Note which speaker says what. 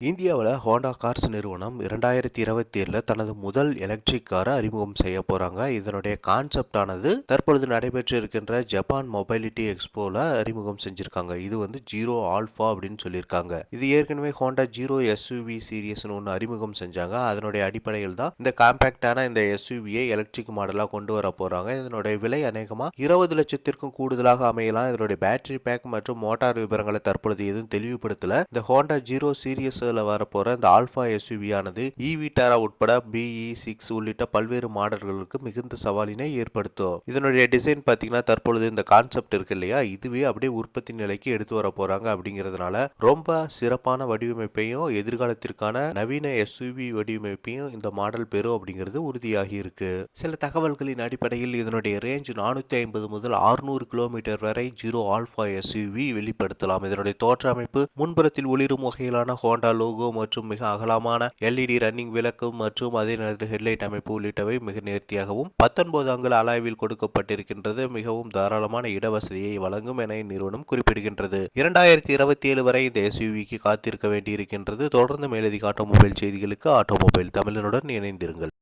Speaker 1: இந்தியாவில் Honda cars நிறுவனம் இரண்டாயிரத்தி இருபத்தி ஏழில் தனது முதல் எலக்ட்ரிக் காரை அறிமுகம் செய்ய போகிறாங்க இதனுடைய கான்செப்ட் ஆனது தற்பொழுது நடைபெற்று இருக்கின்ற ஜப்பான் மொபைலிட்டி எக்ஸ்போவில் அறிமுகம் செஞ்சுருக்காங்க. இது வந்து ஜீரோ ஆல்ஃபா அப்படின்னு சொல்லியிருக்காங்க. இது ஏற்கனவே ஹோண்டா ஜீரோ எஸ்யூவி சீரியஸ்னு ஒன்று அறிமுகம் செஞ்சாங்க. அதனுடைய அடிப்படையில் தான் இந்த காம்பேக்டான இந்த எஸ்யூவியை எலக்ட்ரிக் மாடலாக கொண்டு வர போகிறாங்க இதனுடைய விலை அநேகமாக இருபது லட்சத்திற்கும் கூடுதலாக அமையலாம். இதனுடைய பேட்டரி பேக் மற்றும் மோட்டார் விவரங்களை தற்பொழுது எதுவும் தெளிவுபடுத்தல. இந்த ஹோண்டா ஜீரோ சீரியஸ் வரப்போற இந்த ஆல்ஃபா எஸ்யூவியானது இவி e டாரா உட்பட பிஇ சிக்ஸ் உள்ளிட்ட பல்வேறு மாடல்களுக்கு மிகுந்த சவாலினை ஏற்படுத்தும். இதனுடைய டிசைன் பார்த்தீங்கன்னா தற்பொழுது இந்த கான்செப்ட் இருக்கு இல்லையா? இதுவே அப்படியே உற்பத்தி நிலைக்கு எடுத்து வர போகிறாங்க அப்படிங்கிறதுனால ரொம்ப சிறப்பான வடிவமைப்பையும் எதிர்காலத்திற்கான நவீன எஸ்யூவி வடிவமைப்பையும் இந்த மாடல் பெறும் அப்படிங்கிறது உறுதியாகி இருக்கு. சில தகவல்களின் அடிப்படையில் இதனுடைய ரேஞ்ச் நானூத்தி ஐம்பது முதல் அறுநூறு கிலோமீட்டர் வரை ஜீரோ ஆல்ஃபா எஸ்யூவி வெளிப்படுத்தலாம். இதனுடைய தோற்ற அமைப்பு முன்புறத்தில் ஒளிரும் வகையிலான ஹோண்டா லோகோ மற்றும் மிக அகலமான எல்இடி ரன்னிங் விளக்கு மற்றும் அதே நேரத்தில் ஹெட்லைட் அமைப்பு உள்ளிட்டவை மிக நேர்த்தியாகவும் பத்தொன்பது அங்குல அலாய்வில் கொடுக்கப்பட்டிருக்கின்றது. மிகவும் தாராளமான இடவசதியை வழங்கும் என இந்நிறுவனம் குறிப்பிடுகின்றது. இரண்டாயிரத்தி இருபத்தி ஏழு வரை இந்த எஸ்யூவிக்கு காத்திருக்க வேண்டியிருக்கின்றது. தொடர்ந்து மேலதிக ஆட்டோமொபைல் செய்திகளுக்கு ஆட்டோமொபைல் தமிழனுடன் இணைந்திருங்கள்.